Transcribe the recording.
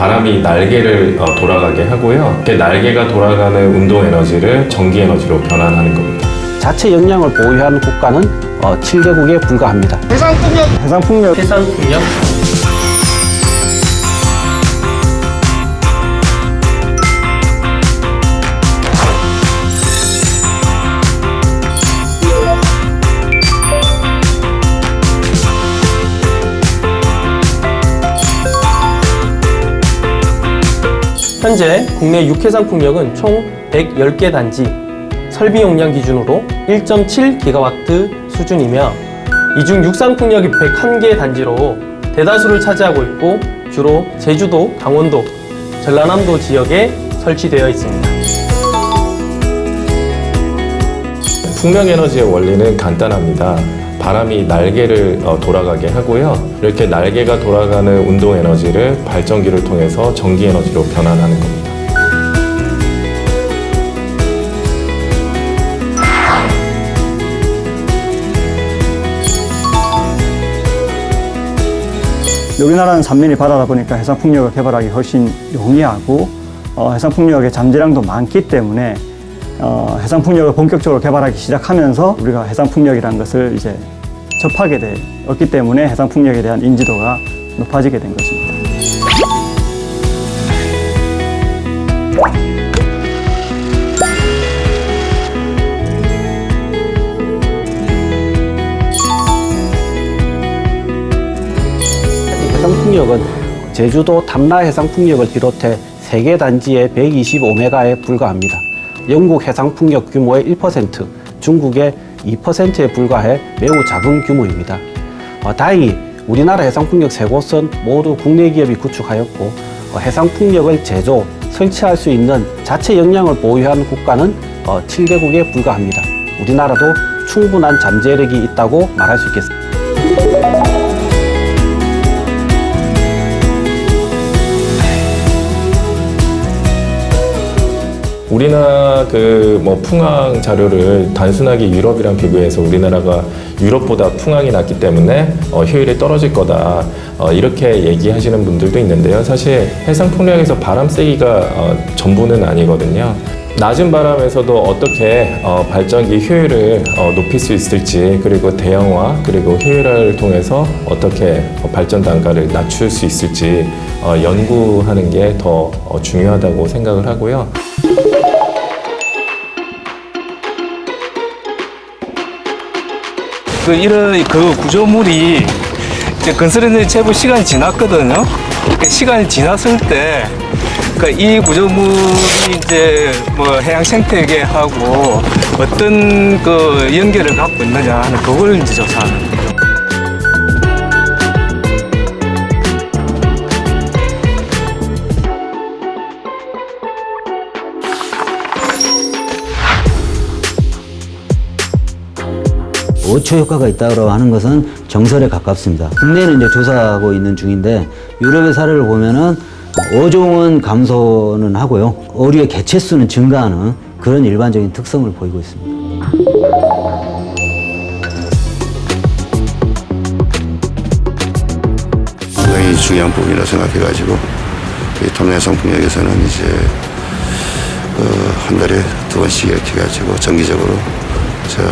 바람이 날개를 어, 돌아가게 하고요. 이렇게 날개가 돌아가는 운동 에너지를 전기 에너지로 변환하는 겁니다. 자체 역량을 보유한 국가는 어, 7개국에 불과합니다. 해상풍력 해상 풍력 현재 국내 육해상 풍력은 총 110개 단지, 설비 용량 기준으로 1.7기가와트 수준이며 이중 육상 풍력이 101개 단지로 대다수를 차지하고 있고 주로 제주도, 강원도, 전라남도 지역에 설치되어 있습니다. 풍력 에너지의 원리는 간단합니다. 바람이 날개를 어, 돌아가게 하고요. 이렇게 날개가 돌아가는 운동 에너지를 발전기를 통해서 전기 에너지로 변환하는 겁니다. 우리나라는 삼면이 바다다 보니까 해상 풍력을 개발하기 훨씬 용이하고 어, 해상 풍력의 잠재량도 많기 때문에 어, 해상 풍력을 본격적으로 개발하기 시작하면서 우리가 해상 풍력이라는 것을 이제 접하게 되었기 때문에 해상 풍력에 대한 인지도가 높아지게 된 것입니다. 해상 풍력은 제주도 탐라 해상 풍력을 비롯해 세개 단지의 125메가에 불과합니다. 영국 해상 풍력 규모의 1%, 중국의 2%에 불과해 매우 작은 규모입니다. 어, 다행히 우리나라 해상 풍력 세 곳은 모두 국내 기업이 구축하였고 어, 해상 풍력을 제조, 설치할 수 있는 자체 역량을 보유한 국가는 어, 7개국에 불과합니다. 우리나라도 충분한 잠재력이 있다고 말할 수 있겠습니다. 우리나라 그 뭐 풍황 자료를 단순하게 유럽이랑 비교해서 우리나라가 유럽보다 풍황이 낮기 때문에 어, 효율이 떨어질 거다 어, 이렇게 얘기하시는 분들도 있는데요. 사실 해상 풍력에서 바람 세기가 어, 전부는 아니거든요. 낮은 바람에서도 어떻게 어, 발전기 효율을 어, 높일 수 있을지 그리고 대형화 그리고 효율화를 통해서 어떻게 어, 발전 단가를 낮출 수 있을지 어, 연구하는 게 더 중요하다고 생각을 하고요. 그 이런 그 구조물이 이제 건설했는데 제법 시간이 지났거든요. 그 시간이 지났을 때, 그이 구조물이 이제 뭐 해양 생태계하고 어떤 그 연결을 갖고 있느냐 하는 그걸 이제 조사하는 거예요. 어초 효과가 있다고 하는 것은 정설에 가깝습니다. 국내는 이제 조사하고 있는 중인데 유럽의 사례를 보면은 어종은 감소는 하고요. 어류의 개체 수는 증가하는 그런 일반적인 특성을 보이고 있습니다. 상당히 중요한 부분이라 생각해가지고 이 탐내성 풍력에서는 이제 그한 달에 두 번씩 이렇게 해가지고 정기적으로 저